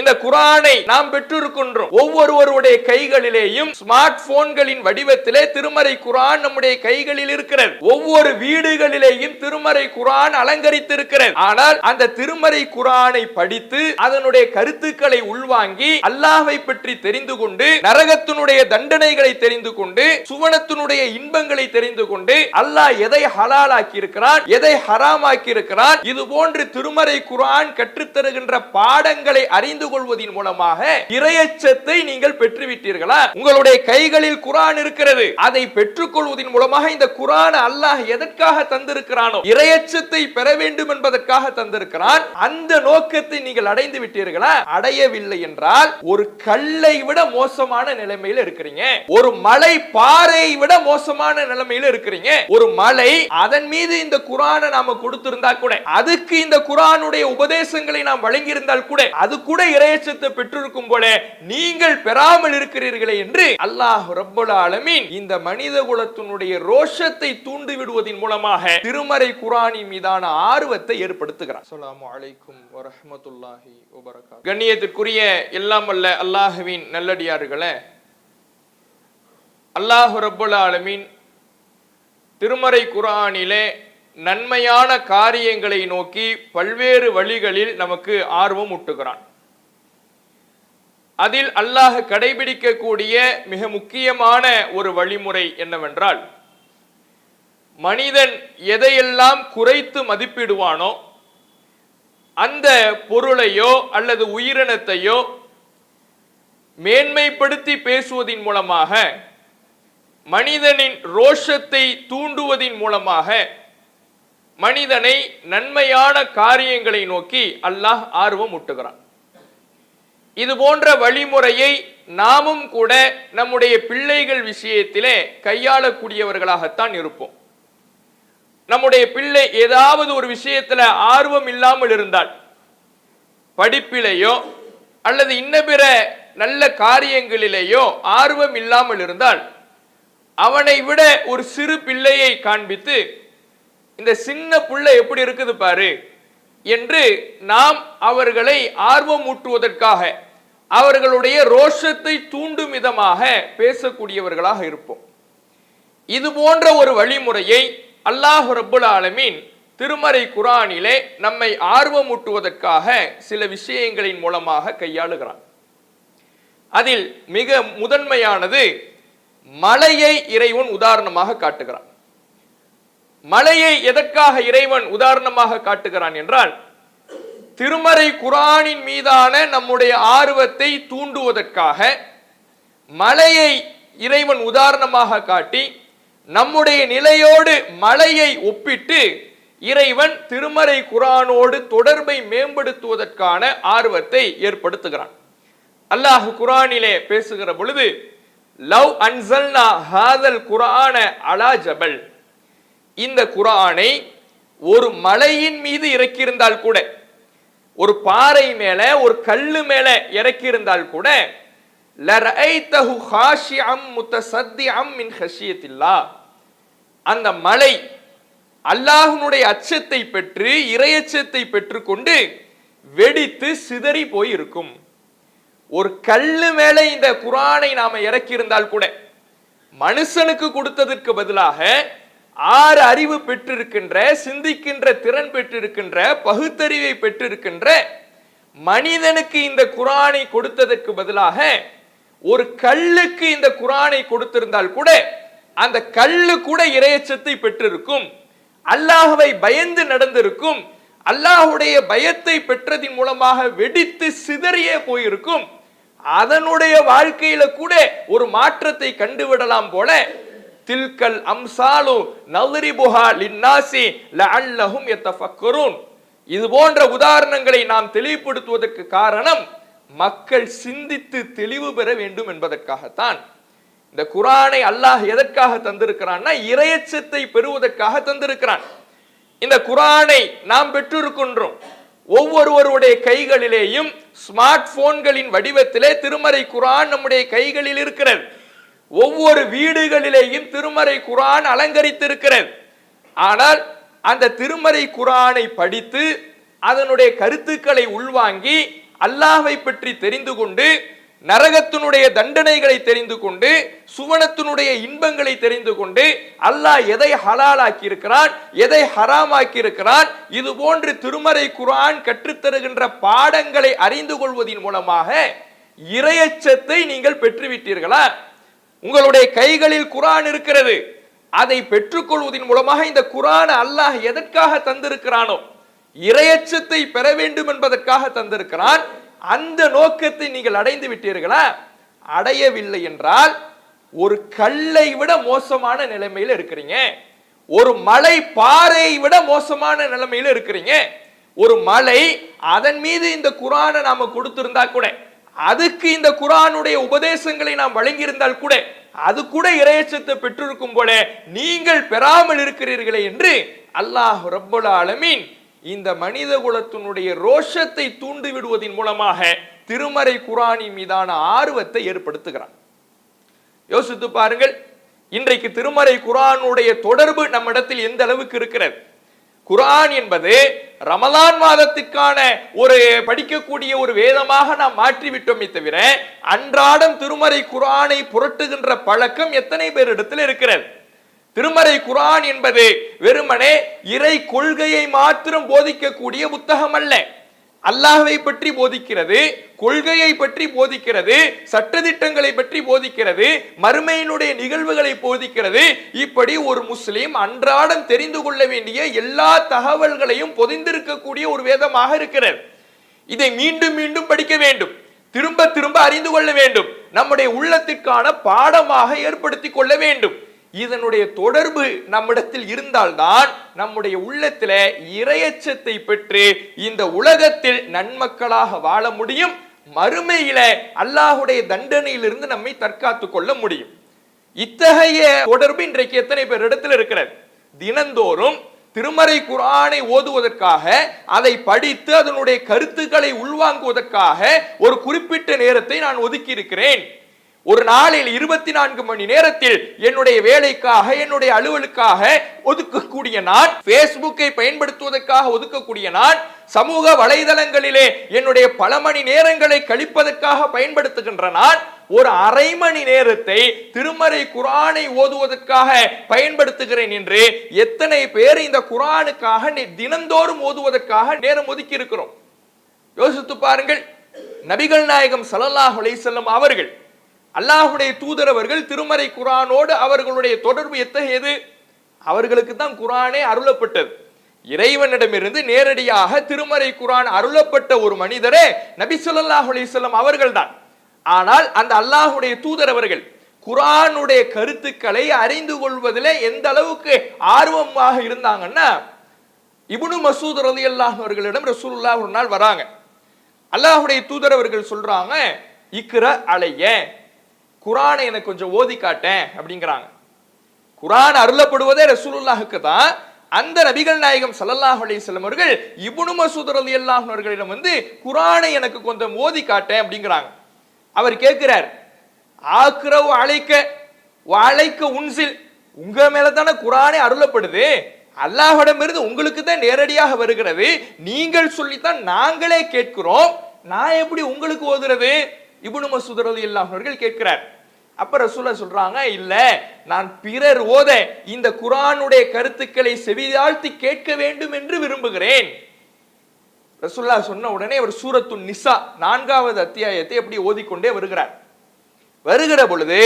இந்த குரானை நாம் பெற்றிருக்கின்றோம். ஒவ்வொருவருடைய கைகளிலேயும் ஸ்மார்ட் போன்களின் வடிவத்திலே திருமறை குரான் நம்முடைய கைகளில் இருக்கிறது. ஒவ்வொரு வீடுகளிலேயும் திருமறை குரான் அலங்கரித்திருக்கிறது. ஆனால் அந்த திருமறை குரானை படித்து அதனுடைய கருத்துக்களை உள்வாங்கி அல்லாஹ்வை பற்றி தெரிந்து கொண்டு நரகத்தினுடைய தண்டனைகளை தெரிந்து கொண்டு சுவனத்தினுடைய இன்பங்களை தெரிந்து கொண்டு அல்லாஹ் எதை ஹலாலாக்கி இருக்கிறான் எதை ஹராமாக்கி இருக்கிறான் இது போன்று திருமறை குரான் கற்றுத்தருகின்ற பாடங்களை அறிந்து கொள்வதன் மூலமாக இரையச்சத்தை நீங்கள் பெற்றுவிட்டீர்களா? உங்களுடைய கைகளில் குரான் இருக்கிறது. அதை பெற்றுக்கொள்வதன் மூலமாக இந்த குரான் அல்லாஹ் எதற்காக தந்திருக்கிறானோ இரையச்சத்தை பெற வேண்டும் என்பதற்காக தந்திருக்கிறான். அந்த நோக்கத்தை நீங்கள் அடைந்து விட்டீர்களா? அடையவில்லை என்றால் ஒரு கல்லை விட மோசமான நிலைமையில இருக்கிறீங்க. ஒரு மலை பாறையை விட மோசமான நிலைமையில இருக்கிறீங்க. ஒரு மலை அதன் மீது இந்த குரானை நாம கொடுத்திருந்தா கூட அதுக்கு இந்த குரானுடைய உபதேசங்களை நாம் வழங்கியிருந்தால் கூட அது கூட இறையச்சத்தை பெற்றிருக்கும் போல நீங்கள் பெறாமல் இருக்கிறீர்களே என்று அல்லாஹ் ரப்பல் ஆலமீன் இந்த மனித குலத்தினுடைய ரோஷத்தை தூண்டி விடுவதன் மூலமாக திருமறை குரானின் மீதான ஆர்வத்தை ஏற்படுத்துகிறார். அஸ்ஸலாமு அலைக்கும் வரஹ்மத்துல்லாஹி வபரகாத்துஹு கண்ணியத்திற்குரிய எல்லாம் வல்ல அல்லாஹ்வின் நல்லடியார்களே அல்லாஹ் ரப்பல் ஆலமீன் திருமறை குரானிலே நன்மையான காரியங்களை நோக்கி பல்வேறு வழிகளில் நமக்கு ஆர்வம் ஊட்டுகிறான் அதில் அல்லாஹ் கடைபிடிக்கக்கூடிய மிக முக்கியமான ஒரு வழிமுறை என்னவென்றால் மனிதன் எதையெல்லாம் குறைத்து மதிப்பிடுவானோ அந்த பொருளையோ அல்லது உயிரினத்தையோ மேன்மைப்படுத்தி பேசுவதின் மூலமாக மனிதனின் ரோஷத்தை தூண்டுவதின் மூலமாக மனிதனை நன்மையான காரியங்களை நோக்கி அல்லாஹ் ஆர்வம் ஊட்டுகிறான் இது போன்ற வழிமுறையை நாமும் கூட நம்முடைய பிள்ளைகள் விஷயத்திலே கையாளக்கூடியவர்களாகத்தான் இருப்போம். நம்முடைய பிள்ளை ஏதாவது ஒரு விஷயத்துல ஆர்வம் இல்லாமல் இருந்தால் படிப்பிலேயோ அல்லது இன்ன பிற நல்ல காரியங்களிலேயோ ஆர்வம் இல்லாமல் இருந்தால் அவனை விட ஒரு சிறு பிள்ளையை காண்பித்து இந்த சின்ன பிள்ளை எப்படி இருக்குது பாரு என்று நாம் அவர்களை ஆர்வம் ஊட்டுவதற்காக அவர்களுடைய ரோஷத்தை தூண்டும் விதமாக பேசக்கூடியவர்களாக இருப்போம். இது போன்ற ஒரு வழிமுறையை அல்லாஹ் ரபுல் ஆலமீன் திருமறை குரானிலே நம்மை ஆர்வமூட்டுவதற்காக சில விஷயங்களின் மூலமாக கையாளுகிறான். அதில் மிக முதன்மையானது மலையை இறைவன் உதாரணமாக காட்டுகிறான். மலையை எதற்காக இறைவன் உதாரணமாக காட்டுகிறான் என்றால் திருமறை குரானின் மீதான நம்முடைய ஆர்வத்தை தூண்டுவதற்காக மலையை இறைவன் உதாரணமாக காட்டி நம்முடைய நிலையோடு மலையை ஒப்பிட்டு இறைவன் திருமறை குரானோடு தொடர்பை மேம்படுத்துவதற்கான ஆர்வத்தை ஏற்படுத்துகிறான். அல்லாஹ் குரானிலே பேசுகிற பொழுது லவ் அன்சல்னா ஹாதல் குரான அலா ஜபல். இந்த குரானை ஒரு மலையின் மீது இறக்கியிருந்தால் கூட ஒரு பாறை மேல ஒரு கல்லு மேல இறக்கியிருந்தால் கூட ஹஷியத்தில்லா. அந்த மலை அல்லாஹனுடைய அச்சத்தை பெற்று இரையச்சத்தை பெற்றுக்கொண்டு வெடித்து சிதறி போயிருக்கும். ஒரு கல்லு மேல இந்த குரானை நாம இறக்கியிருந்தால் கூட மனுஷனுக்கு கொடுத்ததற்கு பதிலாக ஆறு அறிவு பெற்றிருக்கின்ற சிந்திக்கின்ற திறன் பெற்றிருக்கின்ற பகுத்தறிவை பெற்றிருக்கின்ற மனிதனுக்கு இந்த குரானை கொடுத்ததற்கு பதிலாக ஒரு கல்லுக்கு இந்த குரானை கொடுத்திருந்தால் கூட அந்த கல்லு கூட இரையச்சத்தை பெற்றிருக்கும். அல்லாஹுவை பயந்து நடந்திருக்கும். அல்லாஹுடைய பயத்தை பெற்றதின் மூலமாக வெடித்து சிதறியே போயிருக்கும். அதனுடைய வாழ்க்கையில கூட ஒரு மாற்றத்தை கண்டுவிடலாம் போல தில்கல் அம்சாலு நல்ரிபுஹா லின்னாசி லஅல்லஹும் யத்தஃபக்கரூன் இது போன்ற உதாரணங்களை நாம் தெளிவுபடுத்துவதற்கு காரணம் மக்கள் சிந்தித்து தெளிவு பெற வேண்டும் என்பதற்காகத்தான். இந்த குரானை அல்லாஹ் எதற்காக தந்திருக்கிறான்னா இரையச்சத்தை பெறுவதற்காக தந்திருக்கிறான். இந்த குரானை நாம் பெற்றிருக்கின்றோம். ஒவ்வொருவருடைய கைகளிலேயும் ஸ்மார்ட் போன்களின் வடிவத்திலே திருமறை குரான் நம்முடைய கைகளில் இருக்கிறது. ஒவ்வொரு வீடுகளிலேயும் திருமறை குரான் அலங்கரித்திருக்கிறது. ஆனால் அந்த திருமறை குரானை படித்து அதனுடைய கருத்துக்களை உள்வாங்கி அல்லாஹை பற்றி தெரிந்து கொண்டு நரகத்தினுடைய தண்டனைகளை தெரிந்து கொண்டு சுவனத்தினுடைய இன்பங்களை தெரிந்து கொண்டு அல்லாஹ் எதை ஹலாலாக்கி இருக்கிறான் எதை ஹராமாக்கி இருக்கிறான் இது போன்று திருமறை குரான் கற்றுத்தருகின்ற பாடங்களை அறிந்து கொள்வதன் மூலமாக இரையச்சத்தை நீங்கள் பெற்றுவிட்டீர்களா? உங்களுடைய கைகளில் குரான் இருக்கிறது. அதை பெற்றுக்கொள்வதன் மூலமாக இந்த குரான் அல்லாஹ் எதற்காக தந்திருக்கிறானோ இரையச்சத்தை பெற வேண்டும் என்பதற்காக தந்திருக்கிறான். அந்த நோக்கத்தை நீங்கள் அடைந்து விட்டீர்களா? அடையவில்லை என்றால் ஒரு கல்லை விட மோசமான நிலைமையில் இருக்கிறீங்க. ஒரு மலை பாறையை விட மோசமான நிலைமையில் இருக்கிறீங்க. ஒரு மலை அதன் மீது இந்த குரானை நாம கொடுத்திருந்தா கூட அதுக்கு இந்த குரானுடைய உபதேசங்களை நாம் வழங்கியிருந்தால் கூட அது கூட இரையச்சத்தை பெற்றிருக்கும் போல நீங்கள் பெறாமல் இருக்கிறீர்களே என்று அல்லாஹ் ரப்பல் ஆலமீன் இந்த மனித குலத்தினுடைய ரோஷத்தை தூண்டி விடுவதன் மூலமாக திருமறை குரானின் மீதான ஆர்வத்தை ஏற்படுத்துகிறான். யோசித்து பாருங்கள் இன்றைக்கு திருமறை குரானுடைய தொடர்பு நம்மிடத்தில் எந்த அளவுக்கு இருக்கிறது? குரான் என்பது ரமலான் மாதத்திற்கான ஒரு படிக்கக்கூடிய ஒரு வேதமாக நாம் மாற்றிவிட்டோமே தவிர அன்றாடம் திருமறை குரானை புரட்டுகின்ற பழக்கம் எத்தனை பேரிடத்தில் இருக்கிறது? திருமறை குரான் என்பது வெறுமனே இறை கொள்கையை மாத்திரம் போதிக்கக்கூடிய புத்தகம் அல்ல. அல்லாஹ்வை பற்றி போதிக்கிறது கொள்கையை பற்றி போதிக்கிறது சட்டதிட்டங்களை பற்றி போதிக்கிறது மறுமையினுடைய நிகழ்வுகளை போதிக்கிறது. இப்படி ஒரு முஸ்லீம் அன்றாடம் தெரிந்து கொள்ள வேண்டிய எல்லா தகவல்களையும் பொதிந்திருக்கக்கூடிய ஒரு வேதமாக இருக்கிறது. இதை மீண்டும் மீண்டும் படிக்க வேண்டும். திரும்ப திரும்ப அறிந்து கொள்ள வேண்டும். நம்முடைய உள்ளத்திற்கான பாடமாக ஏற்படுத்தி கொள்ள வேண்டும். இதனுடைய தொடர்பு நம்மிடத்தில் இருந்தால்தான் நம்முடைய உள்ளத்தில் இரையச்சத்தை பெற்று இந்த உலகத்தில் நன்மக்களாக வாழ முடியும். மறுமையில அல்லாஹுடைய தண்டனையிலிருந்து நம்மை தற்காத்துக் கொள்ள முடியும். இத்தகைய தொடர்பு இன்றைக்கு எத்தனை பேர் இடத்துல இருக்கிறது? தினந்தோறும் திருமறை குரானை ஓதுவதற்காக அதை படித்து அதனுடைய கருத்துக்களை உள்வாங்குவதற்காக ஒரு குறிப்பிட்ட நேரத்தை நான் ஒதுக்கி இருக்கிறேன் ஒரு நாளில் இருபத்தி நான்கு மணி நேரத்தில் என்னுடைய வேலைக்காக என்னுடைய அலுவலுக்காக ஒதுக்கக்கூடிய நான் பேஸ்புக்கை பயன்படுத்துவதற்காக ஒதுக்கக்கூடிய நான் சமூக வலைதளங்களிலே என்னுடைய பல மணி நேரங்களை கழிப்பதற்காக பயன்படுத்துகின்ற நான் ஒரு அரை மணி நேரத்தை திருமறை குரானை ஓதுவதற்காக பயன்படுத்துகிறேன் என்று எத்தனை பேர் இந்த குரானுக்காக தினந்தோறும் ஓதுவதற்காக நேரம் ஒதுக்கி இருக்கிறோம் யோசித்து பாருங்கள். நபிகள் நாயகம் சலல்லாஹ் செல்லும் அவர்கள் அல்லாஹுடைய அல்லாஹ்வுடைய தூதரவர்கள் திருமறை குரானோடு அவர்களுடைய தொடர்பு எத்தகையது? அவர்களுக்கு தான் குரானே அருளப்பட்டது. இறைவனிடமிருந்து நேரடியாக திருமறை குரான் அருளப்பட்ட ஒரு மனிதரே நபி சொல்லாஹ் அலைஹி அவர்கள்தான். ஆனால் அந்த அல்லாஹுடைய தூதரவர்கள் குரானுடைய கருத்துக்களை அறிந்து கொள்வதில் எந்த அளவுக்கு ஆர்வமாக இருந்தாங்கன்னா இபுனு மசூத் அல்லாஹ் அவர்களிடம் ரசூல்லா ஒரு நாள் வராங்க. அல்லாஹுடைய தூதர் அவர்கள் சொல்றாங்க இக்கிற அலைய. குரானை எனக்கு கொஞ்சம் ஓதி காட்டேன் அப்படிங்கிறாங்க. குரான் அருளப்படுவதே ரசூலுல்லாஹுக்கு தான். அந்த நபிகள் நாயகம் சல்லல்லாஹ் அலைஹி அவர்கள் இபுனு மசூத் ரலியல்லாஹு அவர்களிடம் வந்து குரானை எனக்கு கொஞ்சம் ஓதி காட்டேன் அப்படிங்கிறாங்க. அவர் கேட்கிறார் ஆக்ரவ் அழைக்க அழைக்க உன்சில் உங்க மேல தானே குரானே அருளப்படுது. அல்லாஹிடமிருந்து உங்களுக்கு தான் நேரடியாக வருகிறது. நீங்கள் சொல்லித்தான் நாங்களே கேட்கிறோம். நான் எப்படி உங்களுக்கு ஓதுறது? இப்னு மசூத் ரலியல்லாஹு அவர்கள் கேட்கிறார். அப்ப ரசூலா சொல்றாங்க இல்ல நான் பிறர் ஓத இந்த குரானுடைய கருத்துக்களை செவிதாழ்த்தி கேட்க வேண்டும் என்று விரும்புகிறேன். ரசுல்லா சொன்ன உடனே அவர் சூரத்து நிசா நான்காவது அத்தியாயத்தை அப்படி ஓதிக்கொண்டே வருகிறார். வருகிற பொழுது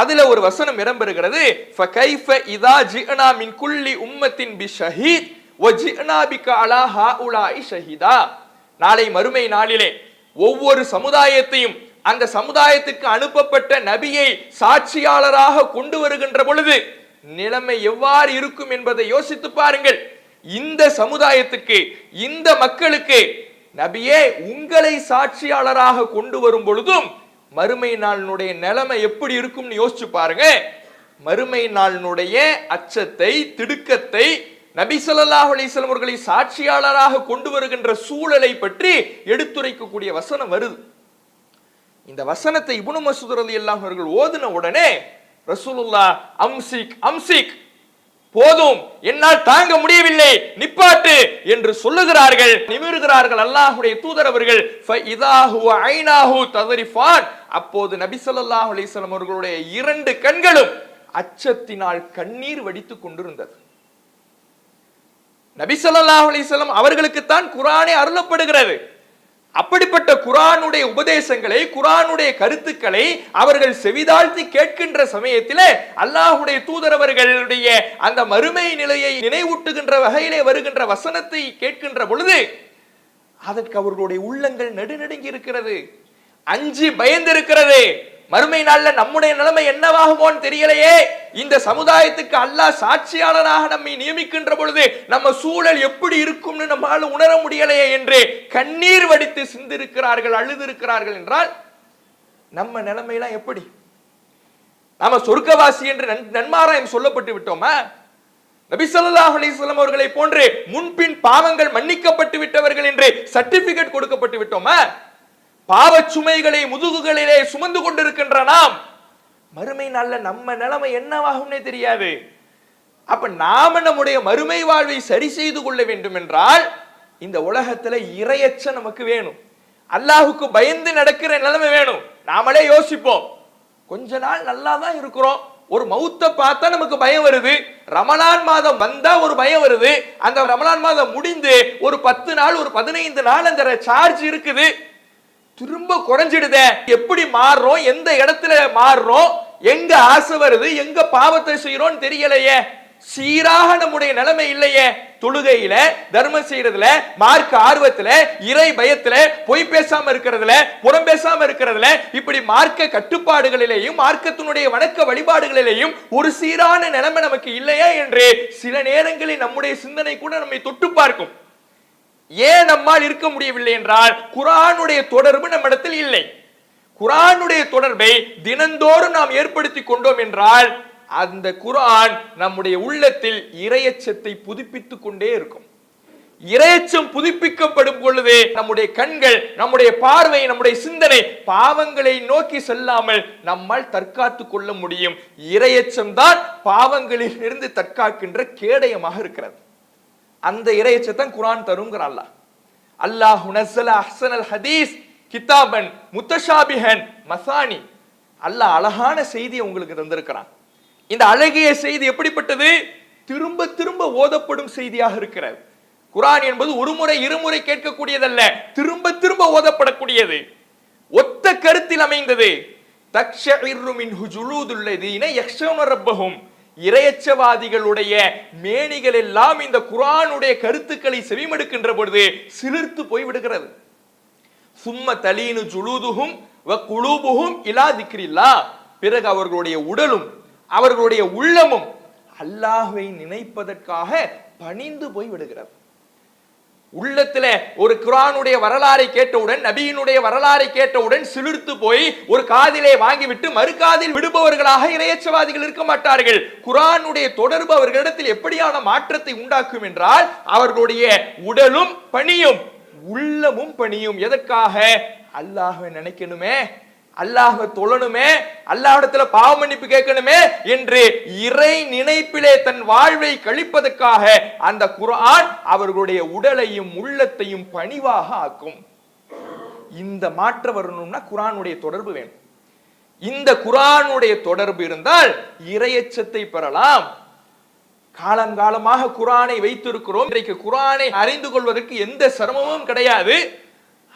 அதுல ஒரு வசனம் இடம்பெறுகிறது ஃபகைஃப இதா ஜிஹனா மின் குல்லி உம்மத்தின் பி ஷஹீத் வ ஜிஅனா பிக அலா உலாய் ஷஹீதா. நாளை மறுமை நாளிலே ஒவ்வொரு சமுதாயத்தையும் அந்த சமுதாயத்துக்கு அனுப்பப்பட்ட நபியை சாட்சியாளராக கொண்டு வருகின்ற பொழுது நிலைமை எவ்வாறு இருக்கும் என்பதை யோசித்து பாருங்கள். இந்த சமுதாயத்துக்கு இந்த மக்களுக்கு நபியே உங்களை சாட்சியாளராக கொண்டு வரும் பொழுதும் மறுமை நாளினுடைய நிலைமை எப்படி இருக்கும்னு யோசிச்சு பாருங்க. மறுமை நாளினுடைய அச்சத்தை திடுக்கத்தை நபி சொல்லாஹ் அலைஹி அவர்களை சாட்சியாளராக கொண்டு வருகின்ற சூழலை பற்றி எடுத்துரைக்கக்கூடிய வசனம் வருது. இந்த வசனத்தை இபுனு மசூத் ரலியல்லாஹு அவர்கள் ஓதின உடனே ரசூலுல்லா அம்சிக் அம்சிக் போதும் என்னால் தாங்க முடியவில்லை நிப்பாட்டு என்று சொல்லுகிறார்கள். நிமிருகிறார்கள் அல்லாஹுடைய தூதர் அவர்கள் அப்போது நபி சொல்லாஹ் அலிஸ்லாம் அவர்களுடைய இரண்டு கண்களும் அச்சத்தினால் கண்ணீர் வடித்துக் கொண்டிருந்தது. நபி சொல்லாஹ் அலிஸ்லாம் அவர்களுக்குத்தான் குரானே அருளப்படுகிறது. அப்படிப்பட்ட குரானுடைய உபதேசங்களை குரானுடைய கருத்துக்களை அவர்கள் செவிதாழ்த்தி கேட்கின்ற சமயத்தில் அல்லாஹுடைய தூதரவர்களுடைய அந்த மறுமை நிலையை நினைவூட்டுகின்ற வகையிலே வருகின்ற வசனத்தை கேட்கின்ற பொழுது அதற்கு அவர்களுடைய உள்ளங்கள் நடுநடுங்கி இருக்கிறது. அஞ்சு பயந்திருக்கிறது. மறுமை நாள்ல நம்முடைய நிலைமை என்னவாகுமோன்னு தெரியலையே. இந்த சமுதாயத்துக்கு அல்லாஹ் சாட்சியாளராக நம்மை நியமிக்கின்ற பொழுது நம்ம சூழல் எப்படி இருக்கும்னு நம்மால உணர முடியலையே என்று கண்ணீர் வடித்து சிந்திருக்கிறார்கள் அழுதிருக்கிறார்கள் என்றால் நம்ம நிலைமையெல்லாம் எப்படி? நாம சொர்க்கவாசி என்று நன்மாராயம் சொல்லப்பட்டு விட்டோமா? நபிசல்லாஹ் அலிஸ்லாம் அவர்களை போன்று முன்பின் பாவங்கள் மன்னிக்கப்பட்டு விட்டவர்கள் என்று சர்டிபிகேட் கொடுக்கப்பட்டு விட்டோமா? பாவச் சுமைகளை முதுகுகளிலே சுமந்து கொண்டிருக்கின்ற நாம் மறுமை நாள்ல நம்ம நிலைமை என்னவாகும்னே தெரியாது. அப்ப நாம நம்முடைய மறுமை வாழ்வை சரி செய்து கொள்ள வேண்டும் என்றால் இந்த உலகத்துல இரையச்ச நமக்கு வேணும். அல்லாஹுக்கு பயந்து நடக்கிற நிலைமை வேணும். நாமளே யோசிப்போம். கொஞ்ச நாள் நல்லா தான் இருக்கிறோம். ஒரு மௌத்த பார்த்தா நமக்கு பயம் வருது. ரமலான் மாதம் வந்தா ஒரு பயம் வருது. அந்த ரமலான் மாதம் முடிந்து ஒரு பத்து நாள் ஒரு பதினைந்து நாள் அந்த சார்ஜ் இருக்குது. திரும்ப குறைஞ்சிடுதே. எப்படி மாறுறோம்? எந்த இடத்துல மாறுறோம்? எங்க ஆசை வருது? எங்க பாவத்தை செய்யறோம் தெரியலையே. சீராக நம்முடைய நிலைமை இல்லையே. தொழுகையில தர்மம் செய்யறதுல மார்க்க ஆர்வத்துல இறை பயத்துல பொய் பேசாம இருக்கிறதுல புறம் பேசாம இருக்கிறதுல இப்படி மார்க்க கட்டுப்பாடுகளிலேயும் மார்க்கத்தினுடைய வணக்க வழிபாடுகளிலேயும் ஒரு சீரான நிலைமை நமக்கு இல்லையா என்று சில நேரங்களில் நம்முடைய சிந்தனை கூட நம்மை தொட்டு பார்க்கும். ஏன் நம்மால் இருக்க முடியவில்லை என்றால் குரானுடைய தொடர்பு நம்மிடத்தில் இல்லை. குரானுடைய தொடர்பை தினந்தோறும் நாம் ஏற்படுத்தி கொண்டோம் என்றால் அந்த குரான் நம்முடைய உள்ளத்தில் இரையச்சத்தை புதுப்பித்துக் கொண்டே இருக்கும். இரையச்சம் புதுப்பிக்கப்படும் பொழுது நம்முடைய கண்கள் நம்முடைய பார்வை நம்முடைய சிந்தனை பாவங்களை நோக்கி செல்லாமல் நம்மால் தற்காத்துக் கொள்ள முடியும். இரையச்சம் தான் பாவங்களில் இருந்து தற்காக்கின்ற கேடயமாக இருக்கிறது. அந்த இறையச்சத்தான் குரான் தருங்கிற அல்லாஹ். அல்லாஹ் நஸ்ஸல அல் ஹதீஸ் கிதாபன் முத்தஷாபிஹன் மசானி. அல்லாஹ் அழகான செய்தியை உங்களுக்கு தந்திருக்கிறான். இந்த அழகிய செய்தி எப்படிப்பட்டது? திரும்ப திரும்ப ஓதப்படும் செய்தியாக இருக்கிறது. குரான் என்பது ஒரு முறை இருமுறை கேட்கக்கூடியதல்ல திரும்ப திரும்ப ஓதப்படக்கூடியது. ஒத்த கருத்தில் அமைந்தது. தக்ஷஇர்ரு மின்ஹு இன யக்ஷௌன ரப்பஹும். இரையச்சவாதிகளுடைய மேனிகள் எல்லாம் இந்த குரானுடைய கருத்துக்களை செவிமடுக்கின்ற பொழுது சிலிர்த்து போய் விடுகிறது சும்ம தலீனு ஜுலூதுகும் வ இலா திக்ரில்லா. பிறகு அவர்களுடைய உடலும் அவர்களுடைய உள்ளமும் அல்லாஹுவை நினைப்பதற்காக பணிந்து போய் விடுகிறது உள்ளத்துல ஒரு குரானுடைய வரலாறை கேட்டவுடன் நபியினுடைய வரலாறை கேட்டவுடன் சிலிர்த்து போய் ஒரு காதிலே வாங்கிவிட்டு மறுகாதில் விடுபவர்களாக இணையச்சவாதிகள் இருக்க மாட்டார்கள். குரானுடைய தொடர்பு அவர்களிடத்தில் எப்படியான மாற்றத்தை உண்டாக்கும் என்றால் அவர்களுடைய உடலும் பணியும் உள்ளமும் பணியும். எதற்காக? அல்லாஹ நினைக்கணுமே. அல்லாஹ தொழணுமே அல்லாஹிடத்துல பாவ மன்னிப்பு கேட்கணுமே என்று இறை நினைப்பிலே தன் வாழ்வை கழிப்பதற்காக அந்த குரான் அவர்களுடைய உடலையும் உள்ளத்தையும் பணிவாக ஆக்கும். இந்த மாற்றம் வரணும்னா குரானுடைய தொடர்பு வேணும். இந்த குரானுடைய தொடர்பு இருந்தால் இரையச்சத்தை பெறலாம். காலங்காலமாக குரானை வைத்திருக்கிறோம். இன்றைக்கு குரானை அறிந்து கொள்வதற்கு எந்த சிரமமும் கிடையாது.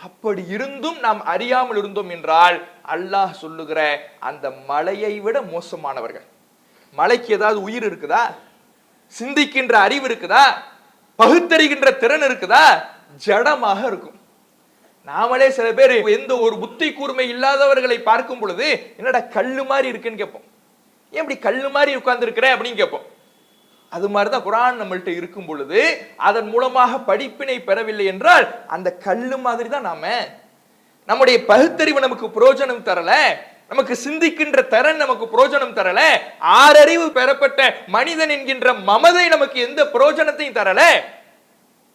அப்படி இருந்தும் நாம் அறியாமல் இருந்தோம் என்றால் அல்லாஹ் சொல்லுகிற அந்த மலையை விட மோசமானவர்கள். மலைக்கு ஏதாவது உயிர் இருக்குதா? சிந்திக்கின்ற அறிவு இருக்குதா? பகுத்தறிகின்ற திறன் இருக்குதா? ஜடமாக இருக்கும். நாமளே சில பேர் எந்த ஒரு புத்தி கூர்மை இல்லாதவர்களை பார்க்கும் பொழுது என்னடா கல்லு மாதிரி இருக்குன்னு கேட்போம். ஏன் இப்படி கல்லு மாதிரி உட்கார்ந்து அப்படின்னு கேட்போம். அது மாதிரி தான் குரான் நம்மள்கிட்ட இருக்கும் பொழுது அதன் மூலமாக படிப்பினை பெறவில்லை என்றால் அந்த கல்லு மாதிரி தான் நாம நம்முடைய பகுத்தறிவு நமக்கு புரோஜனம் தரல. நமக்கு சிந்திக்கின்ற திறன் நமக்கு புரோஜனம் தரல. ஆறறிவு பெறப்பட்ட மனிதன் என்கின்ற மமதை நமக்கு எந்த புரோஜனத்தையும் தரல.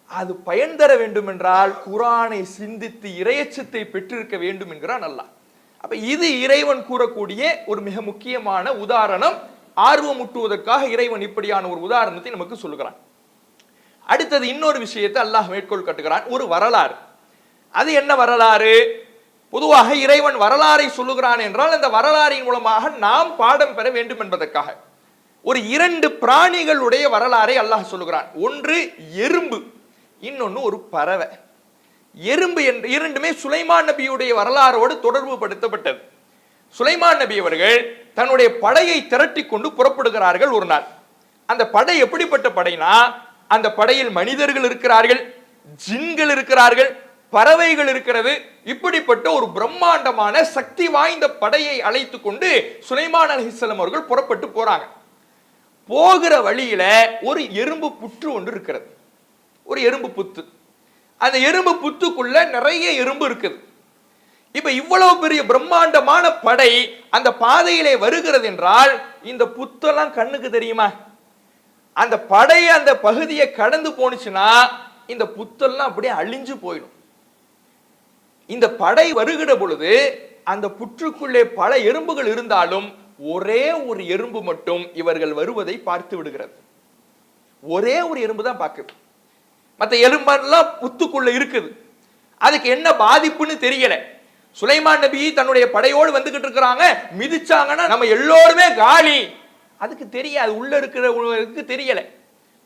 அது பயன் தர வேண்டும் என்றால் குரானை சிந்தித்து இறையச்சத்தை பெற்றிருக்க வேண்டும் என்கிறான் அல்லாஹ். அப்ப இது இறைவன் கூறக்கூடிய ஒரு மிக முக்கியமான உதாரணம். ஆர்வமுட்டுவதற்காக இறைவன் இப்படியான ஒரு உதாரணத்தை நமக்கு சொல்லுகிறான். அடுத்தது இன்னொரு விஷயத்தை அல்லாஹ் மேற்கோள் கட்டுகிறான். ஒரு வரலாறு. அது என்ன வரலாறு? பொதுவாக இறைவன் வரலாறை சொல்லுகிறான் என்றால் அந்த வரலாறின் மூலமாக நாம் பாடம் பெற வேண்டும் என்பதற்காக. ஒரு இரண்டு பிராணிகளுடைய வரலாறை அல்லாஹ் சொல்லுகிறான். ஒன்று எறும்பு இன்னொன்று ஒரு பறவை. எறும்பு என்று இரண்டுமே சுலைமான் நபியுடைய வரலாறோடு தொடர்பு படுத்தப்பட்டது. சுலைமான் நபி அவர்கள் தன்னுடைய படையை திரட்டி கொண்டு புறப்படுகிறார்கள் ஒரு நாள். அந்த படை எப்படிப்பட்ட படைனா அந்த படையில் மனிதர்கள் இருக்கிறார்கள் ஜின்கள் இருக்கிறார்கள் பறவைகள் இருக்கிறது. இப்படிப்பட்ட ஒரு பிரம்மாண்டமான சக்தி வாய்ந்த படையை அழைத்து கொண்டு சுலைமான் அலிஹிஸ்லாம் அவர்கள் புறப்பட்டு போறாங்க. போகிற வழியில ஒரு எறும்பு புற்று ஒன்று இருக்கிறது. ஒரு எறும்பு புத்து. அந்த எறும்பு புத்துக்குள்ள நிறைய எறும்பு இருக்குது. இப்ப இவ்வளவு பெரிய பிரம்மாண்டமான படை அந்த பாதையிலே வருகிறது என்றால் இந்த புத்தெல்லாம் கண்ணுக்கு தெரியுமா? அந்த படை அந்த பகுதியை கடந்து போனுச்சுன்னா இந்த புத்தெல்லாம் அப்படியே அழிஞ்சு போயிடும். இந்த படை வருகிற பொழுது அந்த புற்றுக்குள்ளே பல எறும்புகள் இருந்தாலும் ஒரே ஒரு எறும்பு மட்டும் இவர்கள் வருவதை பார்த்து விடுகிறது. ஒரே ஒரு எறும்பு தான் பார்க்குது. மற்ற எறும்பெல்லாம் புத்துக்குள்ள இருக்குது. அதுக்கு என்ன பாதிப்புன்னு தெரியல. சுலைமான் நபி தன்னுடைய படையோடு வந்துகிட்டு இருக்கிறாங்க. மிதிச்சாங்கன்னா நம்ம எல்லோருமே காலி. அதுக்கு தெரியாது உள்ள இருக்கிறவங்களுக்கு தெரியல.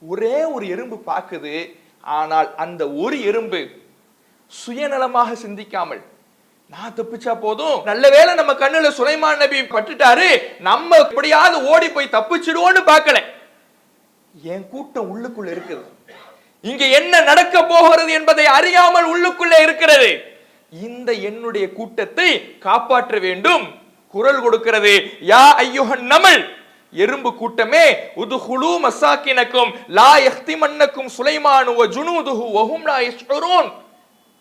ஒரே ஒரு எறும்பு பார்க்குது. ஆனால் அந்த ஒரு எறும்பு சுயநலமாக சிந்திக்காமல். நான் தப்பிச்சா போதும். நல்ல வேளை நம்ம கண்ணுல சுலைமான் நபி பட்டுட்டாரு. நம்ம எப்படியாவது ஓடி போய் தப்பிச்சிடுவோன்னு பார்க்கல. என் கூட்டம் உள்ளுக்குள்ள இருக்குது. இங்க என்ன நடக்க போகிறது என்பதை அறியாமல் உள்ளுக்குள்ளே இருக்கிறது. இந்த என்னுடைய கூட்டத்தை காப்பாற்ற வேண்டும். குரல் கொடுக்கிறது யா ஐயோகன் நமல்! எறும்பு கூட்டமே உதுஹுலு மசாக்கினக்கும் லா யஹ்திமன்னக்கும் சுலைமானு வ ஜுனூதுஹு வஹும் லா யஷ்உரூன்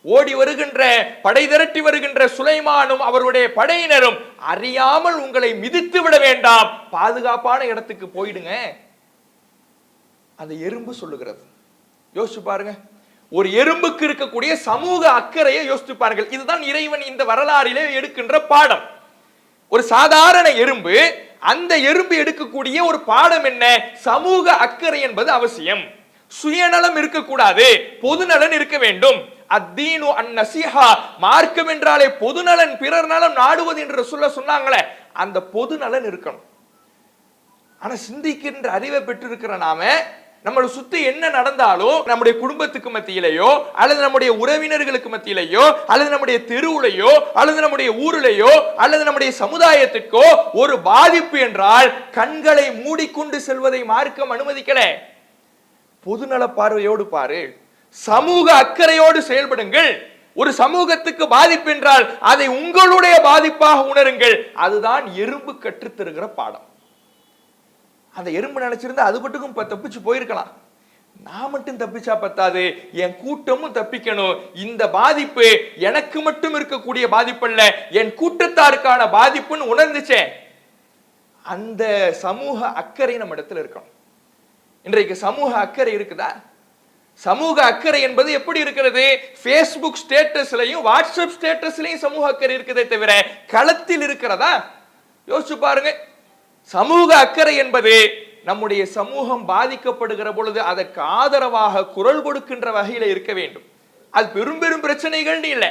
ஓடி வருகின்ற படை திரட்டி வருகின்ற சுலைமானும் அவருடைய படையினரும் அறியாமல் உங்களை மிதித்து விட வேண்டாம். பாதுகாப்பான இடத்துக்கு போயிடுங்க. அந்த எறும்பு சொல்லுகிறது. யோசிச்சு பாருங்க. ஒரு எறும்புக்கு இருக்கக்கூடிய சமூக அக்கறையை யோசித்து பாருங்கள். இதுதான் இறைவன் இந்த வரலாறிலே எடுக்கின்ற பாடம். ஒரு சாதாரண எறும்பு அந்த எறும்பு எடுக்கக்கூடிய ஒரு பாடம் என்ன? சமூக அக்கறை என்பது அவசியம். சுயநலம் இருக்கக்கூடாது. பொதுநலன் இருக்க வேண்டும். அத்தீனு அந்நசிஹா மார்க்கம் என்றாலே பொதுநலன் பிறர் நலம் நாடுவது என்று சொல்ல சொன்னாங்களே அந்த பொதுநலன் இருக்கணும். ஆனா சிந்திக்கின்ற அறிவை பெற்றிருக்கிற நாம நம்மளை சுத்தி என்ன நடந்தாலும் நம்முடைய குடும்பத்துக்கு மத்தியிலேயோ அல்லது நம்முடைய உறவினர்களுக்கு மத்தியிலேயோ அல்லது நம்முடைய தெருவுலையோ அல்லது நம்முடைய ஊரிலேயோ அல்லது நம்முடைய சமுதாயத்துக்கோ ஒரு பாதிப்பு என்றால் கண்களை மூடிக்கொண்டு செல்வதை மார்க்கம் அனுமதிக்கல. பொதுநல பார்வையோடு பாரு. சமூக அக்கறையோடு செயல்படுங்கள். ஒரு சமூகத்துக்கு பாதிப்பு என்றால் அதை உங்களுடைய பாதிப்பாக உணருங்கள். அதுதான் எறும்பு கற்றுத்தருகிற பாடம். அந்த எறும்பு நினைச்சிருந்தா அது மட்டுக்கும் தப்பிச்சு போயிருக்கலாம். நான் மட்டும் தப்பிச்சா பத்தாது. என் கூட்டமும் தப்பிக்கணும். இந்த பாதிப்பு எனக்கு மட்டும் இருக்கக்கூடிய பாதிப்பல்ல. என் கூட்டத்தாருக்கான பாதிப்புன்னு உணர்ந்துச்சே. அந்த சமூக அக்கறை நம்ம இடத்துல இருக்கணும். இன்றைக்கு சமூக அக்கறை இருக்குதா? சமூக அக்கறை என்பது எப்படி இருக்கிறது? ஃபேஸ்புக் ஸ்டேட்டஸ்லயும் வாட்ஸ்அப் ஸ்டேட்டஸ்லயும் சமூக அக்கறை இருக்கதே தவிர களத்தில் இருக்கிறதா? யோசிச்சு பாருங்க. சமூக அக்கறை என்பது நம்முடைய சமூகம் பாதிக்கப்படுகிற பொழுது அதற்கு ஆதரவாக குரல் கொடுக்கின்ற வகையில இருக்க வேண்டும். அது பெரும் பெரும் பிரச்சனைகள்னு இல்லை.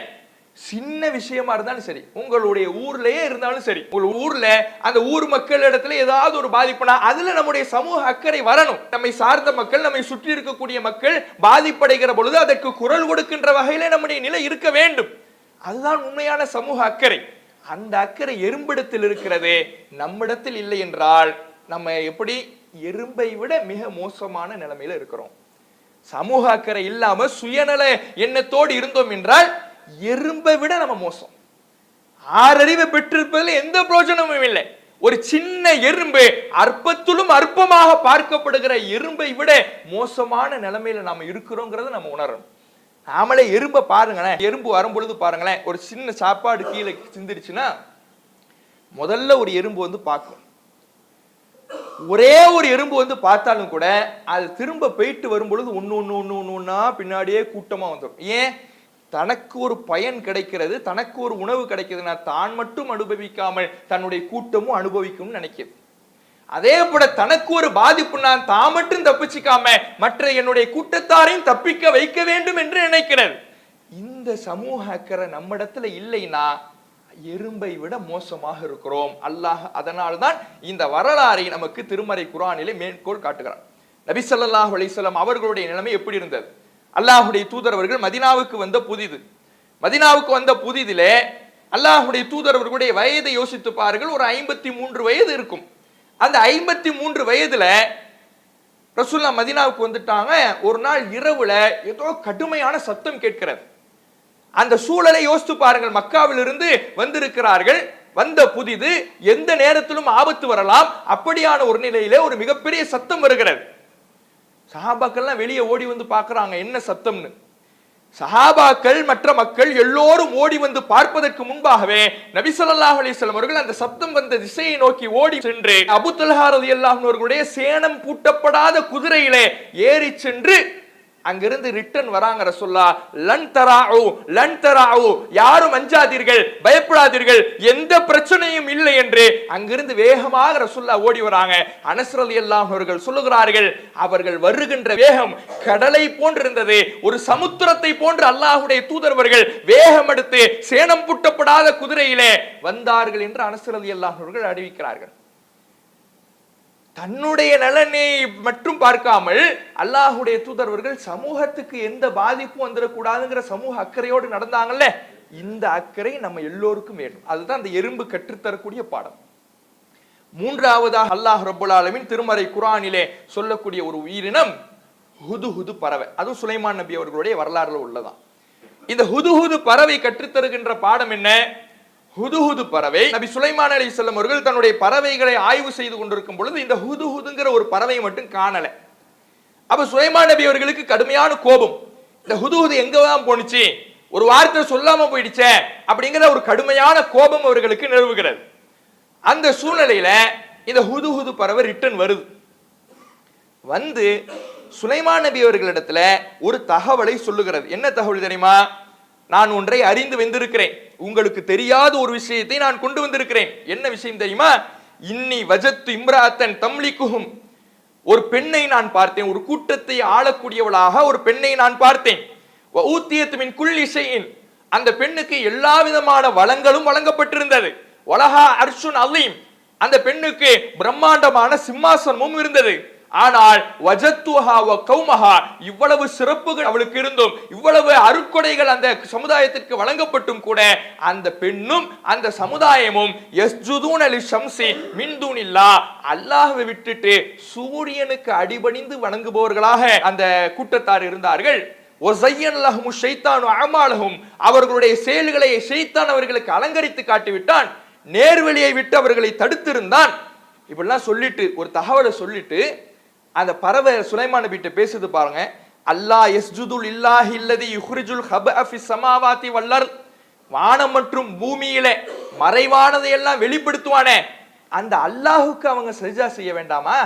சின்ன விஷயமா இருந்தாலும் சரி உங்களுடைய ஊர்லயே இருந்தாலும் சரி உங்கள் ஊர்ல அந்த ஊர் மக்கள் இடத்துல ஏதாவது ஒரு பாதிப்புனா அதுல நம்முடைய சமூக அக்கறை வரணும். நம்மை சார்ந்த மக்கள் நம்மை சுற்றி இருக்கக்கூடிய மக்கள் பாதிப்படைகிற பொழுது அதற்கு குரல் கொடுக்கின்ற வகையில நம்முடைய நிலை இருக்க வேண்டும். அதுதான் உண்மையான சமூக அக்கறை. அந்த அக்கறை எறும்பிடத்தில் இருக்கிறது நம்மிடத்தில் இல்லை என்றால் நம்ம எப்படி எறும்பை விட மிக மோசமான நிலைமையில இருக்கிறோம். சமூக அக்கறை இல்லாம சுயநல எண்ணத்தோடு இருந்தோம் என்றால் எறும்பை விட நம்ம மோசம். ஆறறிவை பெற்றிருப்பதில் எந்த பிரயோஜனமும் இல்லை. ஒரு சின்ன எறும்பு அற்பத்திலும் அற்பமாக பார்க்கப்படுகிற எறும்பை விட மோசமான நிலைமையில நாம இருக்கிறோங்கிறத நம்ம உணரணும். நாமளே எறும்பை பாருங்களேன். எறும்பு வரும் பொழுது பாருங்களேன். ஒரு சின்ன சாப்பாடு கீழே சிந்திருச்சுன்னா முதல்ல ஒரு எறும்பு வந்து பார்க்கும். ஒரே ஒரு எறும்பு வந்து பார்த்தாலும் கூட அது திரும்ப போயிட்டு வரும் பொழுது ஒன்று ஒன்று ஒன்று ஒன்று ஒன்றா பின்னாடியே கூட்டமாக வந்துடும். ஏன்? தனக்கு ஒரு பயன் கிடைக்கிறது தனக்கு ஒரு உணவு கிடைக்கிறதுனா தான் மட்டும் அனுபவிக்காமல் தன்னுடைய கூட்டமும் அனுபவிக்கும்னு நினைக்கிது அதே போல தனக்கு ஒரு பாதிப்பு நான் தான் மட்டும் தப்பிச்சுக்காம மற்ற என்னுடைய கூட்டத்தாரையும் தப்பிக்க வைக்க வேண்டும் என்று நினைக்கிறது. இந்த சமூக அக்கறை நம்மிடத்துல இல்லைன்னா எறும்பை விட மோசமாக இருக்கிறோம். அல்லாஹ் அதனால்தான் இந்த வரலாறை நமக்கு திருமறை குரானிலே மேற்கோள் காட்டுகிறான். நபி ஸல்லல்லாஹு அவர்களுடைய நிலைமை எப்படி இருந்தது? அல்லாஹுடைய தூதரவர்கள் மதினாவுக்கு வந்த புதிது. மதினாவுக்கு வந்த புதிதிலே அல்லாஹுடைய தூதரவர்களுடைய வயதை யோசித்து பாருங்கள் ஒரு ஐம்பத்தி மூன்று வயது இருக்கும். அந்த ஐம்பத்தி மூன்று வயதுல ரசூல்லா மதினாவுக்கு வந்துட்டாங்க. ஒரு நாள் இரவுல ஏதோ கடுமையான சத்தம் கேட்கிறது. அந்த சூழலை யோசித்து பாருங்கள் மக்காவிலிருந்து வந்திருக்கிறார்கள். வந்த புதிது எந்த நேரத்திலும் ஆபத்து வரலாம். அப்படியான ஒரு நிலையிலே ஒரு மிகப்பெரிய சத்தம் வருகிறது. சஹாபாக்கள்லாம் வெளியே ஓடி வந்து பார்க்குறாங்க என்ன சத்தம்னு. சஹாபாக்கள் மற்ற மக்கள் எல்லோரும் ஓடி வந்து பார்ப்பதற்கு முன்பாகவே நபிசல்லாஹ் ஸல்லல்லாஹு அவர்கள் அந்த சப்தம் வந்த திசையை நோக்கி ஓடி சென்று அபுத்தல்ஹாரதி அல்லாஹ் அவர்களுடைய சேனம் பூட்டப்படாத குதிரையிலே ஏறி சென்று அங்கிருந்து ரிட்டர்ன் வராங்க ரசூல்லா லன் தராவு லன் தராவு யாரும் அஞ்சாதீர்கள் பயப்படாதீர்கள் எந்த பிரச்சனையும் இல்லை என்று அங்கிருந்து வேகமாக ரசுல்லா ஓடி வராங்க. அனஸ் எல்லாம் அவர்கள் சொல்லுகிறார்கள் அவர்கள் வருகின்ற வேகம் கடலை போன்றிருந்தது. ஒரு சமுத்திரத்தை போன்று அல்லாஹுடைய தூதர்வர்கள் வேகம் எடுத்து சேனம் புட்டப்படாத குதிரையிலே வந்தார்கள் என்று அனசரல் எல்லாம் அவர்கள் அறிவிக்கிறார்கள். தன்னுடைய நலனை மட்டும் பார்க்காமல் அல்லாஹுடைய தூதர்வர்கள் சமூகத்துக்கு எந்த பாதிப்பும் வந்துடக்கூடாதுங்கிற சமூக அக்கறையோடு நடந்தாங்கல்ல இந்த அக்கறை நம்ம எல்லோருக்கும் வேணும் அதுதான் அந்த எறும்பு கற்றுத்தரக்கூடிய பாடம். மூன்றாவதாக அல்லாஹ் ரப்புல் திருமறை குரானிலே சொல்லக்கூடிய ஒரு உயிரினம் ஹுதுஹுது பறவை. அதுவும் சுலைமான் நபி அவர்களுடைய வரலாறுல உள்ளதான். இந்த ஹுதுஹுது பறவை கற்றுத்தருகின்ற பாடம் என்ன? ஹுதுஹுது பறவை. நபி சுலைமான் அலி செல்லம் அவர்கள் தன்னுடைய பறவைகளை ஆய்வு செய்து கொண்டிருக்கும் பொழுது இந்த ஹுதுஹுதுங்கிற ஒரு பறவை மட்டும் காணல. அப்ப சுலைமான் நபி அவர்களுக்கு கடுமையான கோபம். இந்த ஹுதுஹுது எங்கதான் தான் ஒரு வார்த்தை சொல்லாம போயிடுச்சே அப்படிங்கிற ஒரு கடுமையான கோபம் அவர்களுக்கு நிலவுகிறது. அந்த சூழ்நிலையில இந்த ஹுதுஹுது பறவை ரிட்டர்ன் வருது. வந்து சுலைமான் நபி அவர்களிடத்துல ஒரு தகவலை சொல்லுகிறது. என்ன தகவல் தெரியுமா? நான் ஒன்றை அறிந்து வந்திருக்கிறேன். உங்களுக்கு தெரியாத ஒரு விஷயத்தை நான் கொண்டு வந்திருக்கிறேன். என்ன விஷயம் தெரியுமா? இன்னி வஜத்து இம்ராத்தன் தம்லிக்குஹும். ஒரு பெண்ணை நான் பார்த்தேன். ஒரு கூட்டத்தை ஆளக்கூடியவளாக ஒரு பெண்ணை நான் பார்த்தேன். ஊத்தியத்துமின் குள் இசையின் அந்த பெண்ணுக்கு எல்லா விதமான வளங்களும் வழங்கப்பட்டிருந்தது. உலகா அர்ஷுன் அலீம். அந்த பெண்ணுக்கு பிரம்மாண்டமான சிம்மாசனமும் இருந்தது. ஆனால் வஜத்துஹா வ கௌமஹா இவ்வளவு சிறப்புகள் அவளுக்கு இருந்தும் இவ்வளவு அருக்கொடைகள் அந்த சமுதாயத்திற்கு வழங்கப்பட்டும் கூட அந்த பெண்ணும் அந்த சமுதாயமும் எஸ்ஜுதூன் அலி ஷம்சி மின் இல்லா அல்லாஹ்வை விட்டுட்டு சூரியனுக்கு அடிபணிந்து வணங்குபவர்களாக அந்த கூட்டத்தார் இருந்தார்கள். ஒசையன் அவர்களுடைய செயல்களை ஷைத்தான் அவர்களுக்கு அலங்கரித்து காட்டிவிட்டான். நேர்வழியை விட்டு அவர்களை தடுத்திருந்தான். இப்படிலாம் சொல்லிட்டு ஒரு தகவலை சொல்லிட்டு அந்த பறவை சுலைமான் நபிட்ட பேசுது பாருங்க. அல்லாஹ் எஸ்ஜுதுல் இல்லாஹ் இல்லதி யுஹ்ரிஜுல் ஹப அஃபி சமாவாதி வல்லர் வானம் மற்றும் பூமியில மறைவானதை எல்லாம் வெளிப்படுத்துவானே. அந்த அல்லாஹுக்கு அவங்க சஜா செய்ய வேண்டாமா?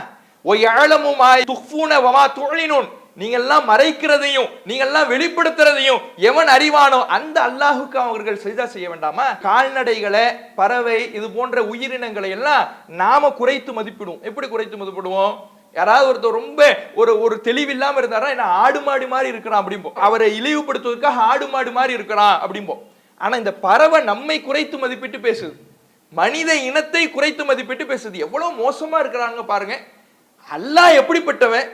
ஓ அழமுமாய் துஃபூன வமா துழினூன் நீங்கெல்லாம் மறைக்கிறதையும் நீங்கெல்லாம் வெளிப்படுத்துறதையும் எவன் அறிவானோ அந்த அல்லாஹுக்கு அவர்கள் சஜா செய்ய வேண்டாமா? கால்நடைகளை பறவை இது போன்ற உயிரினங்களை எல்லாம் நாம குறைத்து மதிப்பிடுவோம். எப்படி குறைத்து மதிப்பிடுவோம்? யாராவது ஒருத்தர் ரொம்ப ஒரு ஒரு தெளிவில்லாம இருந்தாரா என்ன ஆடு மாடு மாதிரி இருக்கிறான் அப்படிம்போம் அவரை இழிவுபடுத்துவதற்காக ஆடு மாடு மாதிரி இருக்கிறான் அப்படிம்போம் ஆனா இந்த பறவை நம்மை குறைத்து மதிப்பிட்டு பேசுது. மனித இனத்தை குறைத்து மதிப்பிட்டு பேசுது. எவ்வளவு மோசமா இருக்கிறாங்க பாருங்க. அல்லாஹ் எப்படிப்பட்டவன்?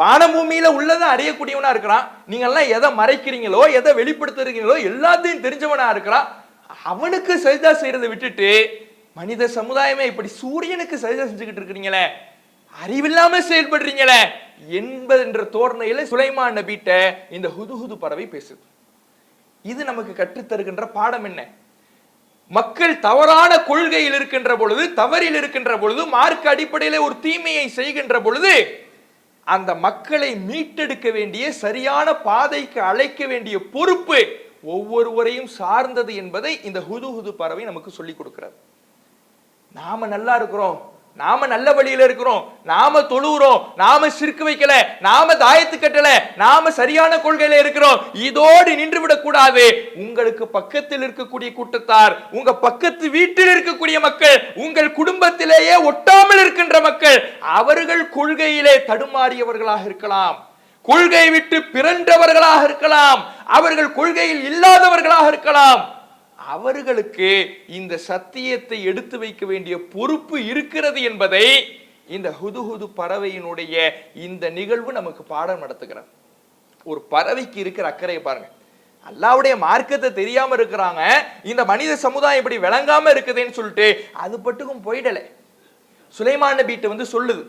வானபூமியில உள்ளதை அறியக்கூடியவனா இருக்கிறான். நீங்க எல்லாம் எதை மறைக்கிறீங்களோ எதை வெளிப்படுத்துறீங்களோ எல்லாத்தையும் தெரிஞ்சவனா இருக்கிறான். அவனுக்கு சரிதா செய்யறதை விட்டுட்டு மனித சமுதாயமே இப்படி சூரியனுக்கு சரிதா செஞ்சுக்கிட்டு இருக்கிறீங்களே. அறிவில்லாம செயல்படுறீங்களே. என்பதென்ற தோரணையில சுலைமான் நபிட்ட இந்த ஹுதுஹுது பறவை பேசுது. இது நமக்கு கற்றுத்தருகின்ற பாடம் என்ன? மக்கள் தவறான கொள்கையில் இருக்கின்ற பொழுது தவறில் இருக்கின்ற பொழுது மார்க் அடிப்படையில ஒரு தீமையை செய்கின்ற பொழுது அந்த மக்களை மீட்டெடுக்க வேண்டிய சரியான பாதைக்கு அழைக்க வேண்டிய பொறுப்பு ஒவ்வொருவரையும் சார்ந்தது என்பதை இந்த ஹுதுஹுது பறவை நமக்கு சொல்லிக் கொடுக்கிறது. நாம நல்லா இருக்கிறோம். நாம நல்ல வழியில இருக்கிறோம். நாம தொழுகிறோம். நாம சிறுக்கு வைக்கல. நாம தாயத்து கட்டல. நாம சரியான கொள்கையில இருக்கிறோம். இதோடு நின்று விடக்கூடாது உங்களுக்கு பக்கத்தில் இருக்கக்கூடிய கூட்டத்தார் உங்க பக்கத்து வீட்டில் இருக்கக்கூடிய மக்கள் உங்கள் குடும்பத்திலேயே ஒட்டாமல் இருக்கின்ற மக்கள் அவர்கள் கொள்கையிலே தடுமாறியவர்களாக இருக்கலாம். கொள்கை விட்டு பிறன்றவர்களாக இருக்கலாம். அவர்கள் கொள்கையில் இல்லாதவர்களாக இருக்கலாம். அவர்களுக்கு இந்த சத்தியத்தை எடுத்து வைக்க வேண்டிய பொறுப்பு இருக்கிறது என்பதை இந்த ஹுதுஹுது பறவையினுடைய இந்த நிகழ்வு நமக்கு பாடம் நடத்துகிறார். ஒரு பறவைக்கு இருக்கிற அக்கறையை பாருங்க. அல்லாவுடைய மார்க்கத்தை தெரியாம இருக்கிறாங்க. இந்த மனித சமுதாயம் இப்படி விளங்காம இருக்குதுன்னு சொல்லிட்டு அது பட்டுக்கும் போயிடல. சுலைமான நபிட்ட வந்து சொல்லுது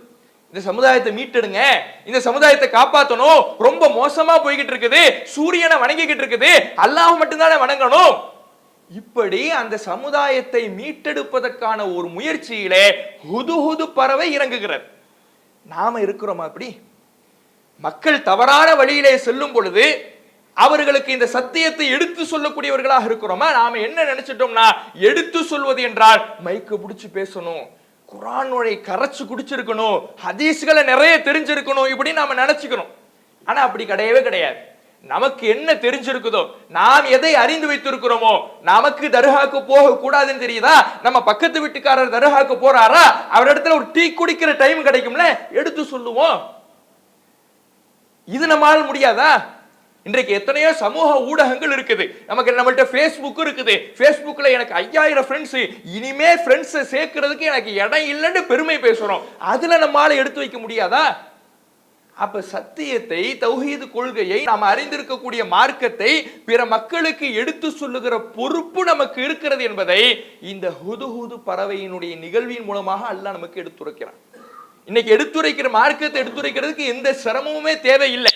இந்த சமுதாயத்தை மீட்டெடுங்க. இந்த சமுதாயத்தை காப்பாற்றணும் ரொம்ப மோசமா போய்கிட்டு இருக்குது. சூரியனை வணங்கிக்கிட்டு இருக்குது. அல்லாஹ் மட்டும்தானே வணங்கணும். இப்படி அந்த சமுதாயத்தை மீட்டெடுப்பதற்கான ஒரு முயற்சியிலே ஹுதுஹுது பறவை இறங்குகிறது. நாம இருக்கிறோமா அப்படி? மக்கள் தவறான வழியிலே செல்லும் பொழுது அவர்களுக்கு இந்த சத்தியத்தை எடுத்து சொல்லக்கூடியவர்களாக இருக்கிறோமா? நாம என்ன நினைச்சிட்டோம்னா எடுத்து சொல்வது என்றால் மைக்கு பிடிச்சி பேசணும் குரானுடைய கரைச்சு குடிச்சிருக்கணும் ஹதீஸ்களை நிறைய தெரிஞ்சிருக்கணும் இப்படி நாம நினைச்சுக்கணும். ஆனா அப்படி கிடையவே கிடையாது. நமக்கு என்ன தெரிஞ்சிருக்குதோ நாம் எதை அறிந்து வைத்திருக்கிறோமோ நமக்கு தர்காக்கு போக கூடாதுன்னு தெரியுதா? நம்ம பக்கத்து வீட்டுக்காரர் தர்காக்கு போறாரா? அவரிடத்துல ஒரு டீ குடிக்கிற டைம் கிடைக்கும்ல எடுத்து சொல்லுவோம். இது நம்மால் முடியாதா? இன்றைக்கு எத்தனையோ சமூக ஊடகங்கள் இருக்குது. நமக்கு நம்மள்ட்ட ஃபேஸ்புக் இருக்குது. ஃபேஸ்புக்ல எனக்கு ஐயாயிரம் ஃப்ரெண்ட்ஸ் இனிமே ஃப்ரெண்ட்ஸை சேர்க்கறதுக்கு எனக்கு இடம் இல்லைன்னு பெருமை பேசுறோம். அதுல நம்மால எடுத்து வைக்க முடியாதா? அப்ப சத்தியத்தை தௌஹீது கொள்கையை நாம் அறிந்திருக்கக்கூடிய மார்க்கத்தை பிற மக்களுக்கு எடுத்து சொல்லுகிற பொறுப்பு நமக்கு இருக்கிறது என்பதை இந்த ஹுதுஹுது பறவையினுடைய நிகழ்வின் மூலமாக அல்லாஹ் நமக்கு எடுத்துரைக்கிறான். இன்னைக்கு எடுத்துரைக்கிற மார்க்கத்தை எடுத்துரைக்கிறதுக்கு எந்த சிரமமுமே தேவையில்லை.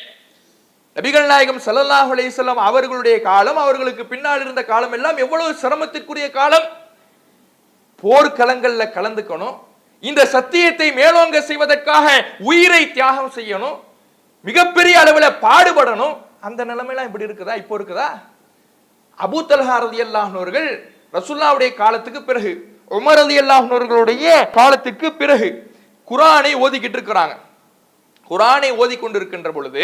நபிகள் நாயகம் சல்லல்லாஹ் அலையம் அவர்களுடைய காலம் அவர்களுக்கு பின்னால் இருந்த காலம் எல்லாம் எவ்வளவு சிரமத்திற்குரிய காலம்? போர்க்களங்கள்ல கலந்துக்கணும் இந்த சத்தியத்தை மேலோங்க செய்வதற்காக உயிரை தியாகம் செய்யணும் மிகப்பெரிய அளவில் பாடுபடணும். அந்த நிலைமையெல்லாம் இப்படி இருக்குதா? இப்போ இருக்குதா? அபூ தல்ஹா ரசுல்லாவுடைய காலத்துக்கு பிறகு உமர் அலி அவர்களுடைய காலத்துக்கு பிறகு குரானை ஓதிக்கிட்டு இருக்கிறாங்க. குரானை ஓதிக்கொண்டிருக்கின்ற பொழுது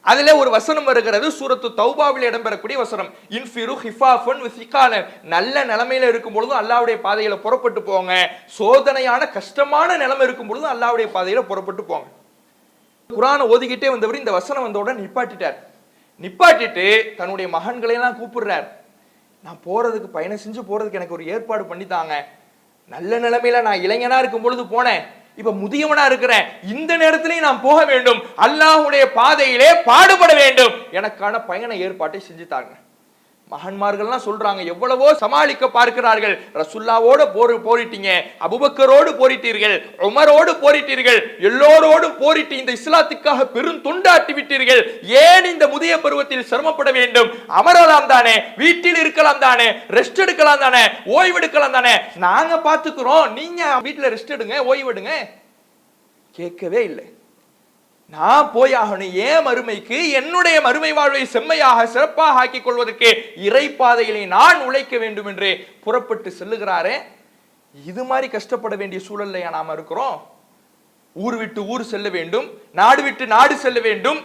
அதுல ஒரு வசனம் வருகிறது சூரத்து தௌபாவில் இடம்பெறக்கூடிய வசனம். இன்ஃபிரு ஹிஃபாஃபன் விசிகாலன் நல்ல நிலைமையில இருக்கும் பொழுதும் அல்லாவுடைய பாதையில புறப்பட்டு போங்க. சோதனையான கஷ்டமான நிலைமை இருக்கும் பொழுதும் அல்லாவுடைய பாதையில புறப்பட்டு போங்க. குரானை ஓதிக்கிட்டே வந்தவர் இந்த வசனம் வந்தவுடன் நிப்பாட்டிட்டார். நிப்பாட்டிட்டு தன்னுடைய மகன்களை எல்லாம் கூப்பிடுறார். நான் போறதுக்கு பயணம் செஞ்சு போறதுக்கு எனக்கு ஒரு ஏற்பாடு பண்ணி தாங்க. நல்ல நிலைமையில நான் இளைஞனா இருக்கும் பொழுது போனேன். இப்ப முதியவனா இருக்கிறேன். இந்த நேரத்திலையும் நான் போக வேண்டும். அல்லாஹ்வுடைய பாதையிலே பாடுபட வேண்டும். எனக்கான பயண ஏற்பாட்டை செஞ்சு தாங்க மகன்மார்கள்லாம் சொல்றாங்க எவ்வளவோ சமாளிக்க பார்க்கிறார்கள். ரசுல்லாவோடு போர் போரிட்டீங்க அபுபக்கரோடு போரிட்டீர்கள் உமரோடு போரிட்டீர்கள் எல்லோரோடும் போரிட்டு இந்த இஸ்லாத்துக்காக பெரும் தொண்டாட்டி விட்டீர்கள். ஏன் இந்த முதிய பருவத்தில் சிரமப்பட வேண்டும்? அமரலாம் தானே வீட்டில் இருக்கலாம் தானே ரெஸ்ட் எடுக்கலாம் தானே ஓய்வெடுக்கலாம் தானே. நாங்க பாத்துக்கிறோம் நீங்க வீட்டுல ரெஸ்ட் எடுங்க ஓய்வெடுங்க. கேட்கவே இல்லை. நான் போய் ஆகணும். ஏன் மறுமைக்கு? என்னுடைய மறுமை வாழ்வை செம்மையாக சிறப்பாக ஆக்கிக் கொள்வதற்கு இறைப்பாதையிலே நான் உழைக்க வேண்டும் என்று புறப்பட்டு செல்லுகிறாரே. இது மாதிரி கஷ்டப்பட வேண்டிய சூழல்லையா நாம இருக்கிறோம். ஊர் விட்டு ஊர் செல்ல வேண்டும். நாடு விட்டு நாடு செல்ல வேண்டும்.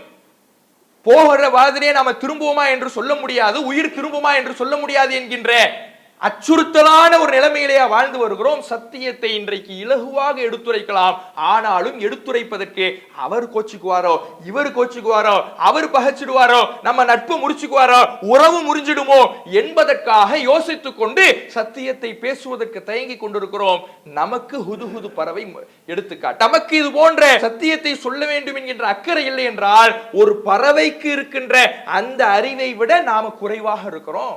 போகிற மாதிரியே நாம திரும்புவோமா என்று சொல்ல முடியாது. உயிர் திரும்புமா என்று சொல்ல முடியாது என்கின்ற அச்சுறுத்தலான ஒரு நிலைமையிலேயே வாழ்ந்து வருகிறோம். சத்தியத்தை இன்றைக்கு இலகுவாக எடுத்துரைக்கலாம். ஆனாலும் எடுத்துரைப்பதற்கு அவர் கோச்சுக்குவாரோ இவர் கோச்சுக்குவாரோ அவர் பகச்சிடுவாரோ நம்ம நட்பு முறிச்சுக்குவாரோ உறவு முறிஞ்சிடுமோ என்பதற்காக யோசித்துக் கொண்டு சத்தியத்தை பேசுவதற்கு தயங்கி கொண்டிருக்கிறோம். நமக்கு ஹுதுஹுது பறவை எடுத்துக்காட்டு. நமக்கு இது போன்ற சத்தியத்தை சொல்ல வேண்டும் என்கின்ற அக்கறை இல்லை என்றால் ஒரு பறவைக்கு இருக்கின்ற அந்த அறிவை விட நாம குறைவாக இருக்கிறோம்.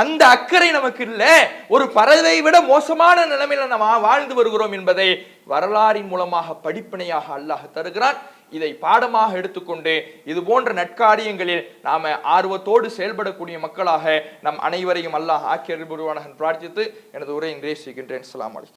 அந்த அக்கறை நமக்கு இல்லை. ஒரு பறவை விட மோசமான நிலைமையில நாம் வாழ்ந்து வருகிறோம் என்பதை வரலாறின் மூலமாக படிப்பினையாக அல்லாஹ் தருகிறான். இதை பாடமாக எடுத்துக்கொண்டு இது போன்ற நட்காரியங்களில் நாம ஆர்வத்தோடு செயல்படக்கூடிய மக்களாக நம் அனைவரையும் அல்லாஹ் ஆக்கியர் பிரார்த்தித்து எனது உரையின் ரேசிக்கின்றேன் அஸ்ஸலாமு அலைக்கும்.